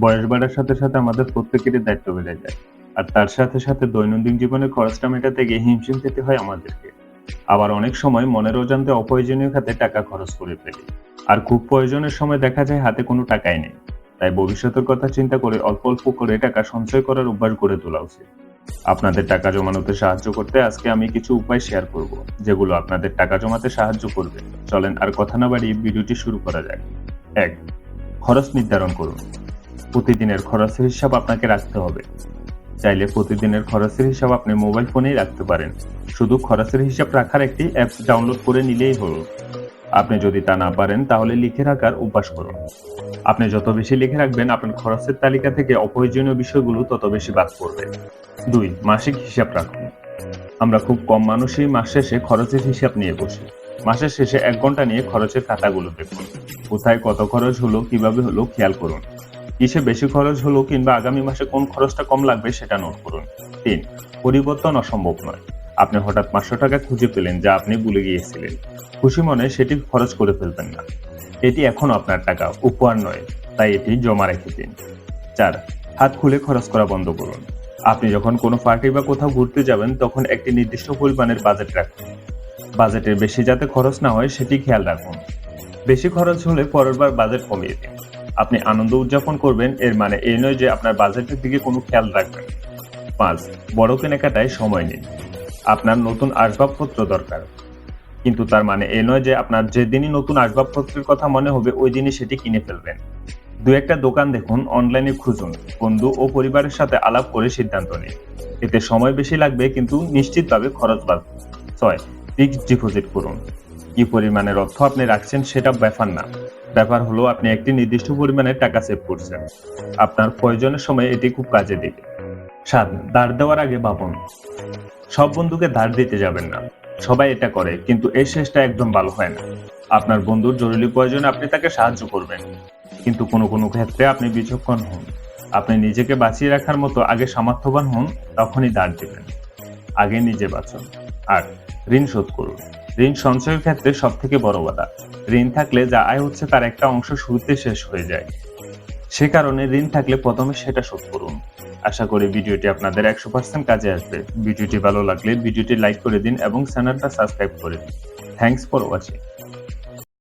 বয়স বাড়ার সাথে সাথে আমাদের প্রত্যেকেরই দায়িত্ব বেড়ে যায়। আর তার সাথে সাথে দৈনন্দিন জীবনের খরচটা মেটাতে গিয়ে হিমশিম খেতে হয় আমাদেরকে। আবার অনেক সময় মনের অজান্তে অপ্রয়োজনীয় খাতে টাকা খরচ করে ফেলি। আর খুব প্রয়োজনের সময় দেখা যায় হাতে কোনো টাকাই নেই। তাই ভবিষ্যতের কথা চিন্তা করে অল্প অল্প করে টাকা সঞ্চয় করার অভ্যাস গড়ে তোলা উচিত। আপনাদের টাকা জমানোতে সাহায্য করতে আজকে আমি কিছু উপায় শেয়ার করব, যেগুলো আপনাদের টাকা জমাতে সাহায্য করবে। চলেন আর কথা না বাড়িয়ে ভিডিওটি শুরু করা যাক। এক, খরচ নির্ধারণ করুন। প্রতিদিনের খরচের হিসাব আপনাকে রাখতে হবে। চাইলে প্রতিদিনের খরচের হিসাব আপনি মোবাইল ফোনেই রাখতে পারেন। শুধু খরচের হিসাব রাখার একটি অ্যাপস ডাউনলোড করে নিলেই হলো। আপনি যদি তা না পারেন, তাহলে লিখে রাখার অভ্যাস করুন। আপনি যত বেশি লিখে রাখবেন, আপনার খরচের তালিকা থেকে অপ্রয়োজনীয় বিষয়গুলো তত বেশি বাদ পড়বে। দুই, মাসিক হিসাব রাখুন। আমরা খুব কম মানুষই মাস শেষে খরচের হিসাব নিয়ে বসি। মাসের শেষে এক ঘণ্টা নিয়ে খরচের খাতাগুলো দেখুন। কোথায় কত খরচ হলো, কীভাবে হলো, খেয়াল করুন। কিসে বেশি খরচ হলো কিংবা আগামী মাসে কোন খরচটা কম লাগবে সেটা নোট করুন। তিন, পরিবর্তন অসম্ভব নয়। আপনি হঠাৎ পাঁচশো টাকা খুঁজে পেলেন যা আপনি ভুলে গিয়েছিলেন। খুশি মনে সেটি খরচ করে ফেলবেন না। এটি এখন আপনার টাকা, উপহার নয়, তাই এটি জমা রেখে দিন। চার, হাত খুলে খরচ করা বন্ধ করুন। আপনি যখন কোনো পার্টি বা কোথাও ঘুরতে যাবেন, তখন একটি নির্দিষ্ট পরিমাণের বাজেট রাখুন। বাজেটের বেশি যাতে খরচ না হয়, সেটি খেয়াল রাখুন। বেশি খরচ হলে পরের বার বাজেট কমিয়ে দিন। আপনি আনন্দ উদযাপন করবেন, এর মানে এই নয় যে আপনার বাজেটের দিকে কোনো খেয়াল রাখবেন। পাঁচ, বড় কেনাকাটায় সময় নিন। আপনার নতুন আসবাবপত্র দরকার। কিন্তু তার মানে এ নয় যে আপনার যেদিনই নতুন আসবাবপত্রের কথা মনে হবে, ওই দিনই সেটি কিনে ফেলবেন। দু একটা দোকান দেখুন অনলাইনে খুঁজুন। বন্ধু ও পরিবারের সাথে আলাপ করে সিদ্ধান্ত নিন। এতে সময় বেশি লাগবে, কিন্তু নিশ্চিতভাবে খরচ বাড়বে। ছয় ফিক্সড ডিপোজিট করুন। কি পরিমাণের অর্থ আপনি রাখছেন সেটা ব্যাপার না। ব্যাপার হলো আপনি একটি নির্দিষ্ট পরিমাণে টাকা সেভ করছেন। আপনার প্রয়োজনের সময় এটি খুব কাজে দিবে। সাত ধার দেওয়ার আগে ভাবুন। সব বন্ধুকে ধার দিতে যাবেন না। সবাই এটা করে, কিন্তু এই শেষটা একদম ভালো হয় না। আপনার বন্ধুর জরুরি প্রয়োজনে আপনি তাকে সাহায্য করবেন। কিন্তু কোনো কোনো ক্ষেত্রে আপনি বিচক্ষণ হন। আপনি নিজেকে বাঁচিয়ে রাখার মতো আগে সামর্থ্যবান হন, তখনই ধার দেবেন। আগে নিজে বাঁচুন। আর ঋণ শোধ করুন। ঋণ সঞ্চয়ের ক্ষেত্রে সব থেকে বড় বাধা, ঋণ থাকলে যা আয় হচ্ছে তার একটা অংশ শুরুতে শেষ হয়ে যায়। সে কারণে ঋণ থাকলে প্রথমে সেটা শোধ করুন। আশা করি ভিডিওটি আপনাদের একশো পার্সেন্ট কাজে আসবে। ভিডিওটি ভালো লাগলে ভিডিওটি লাইক করে দিন এবং চ্যানেলটা সাবস্ক্রাইব করে দিন। Thanks for watching.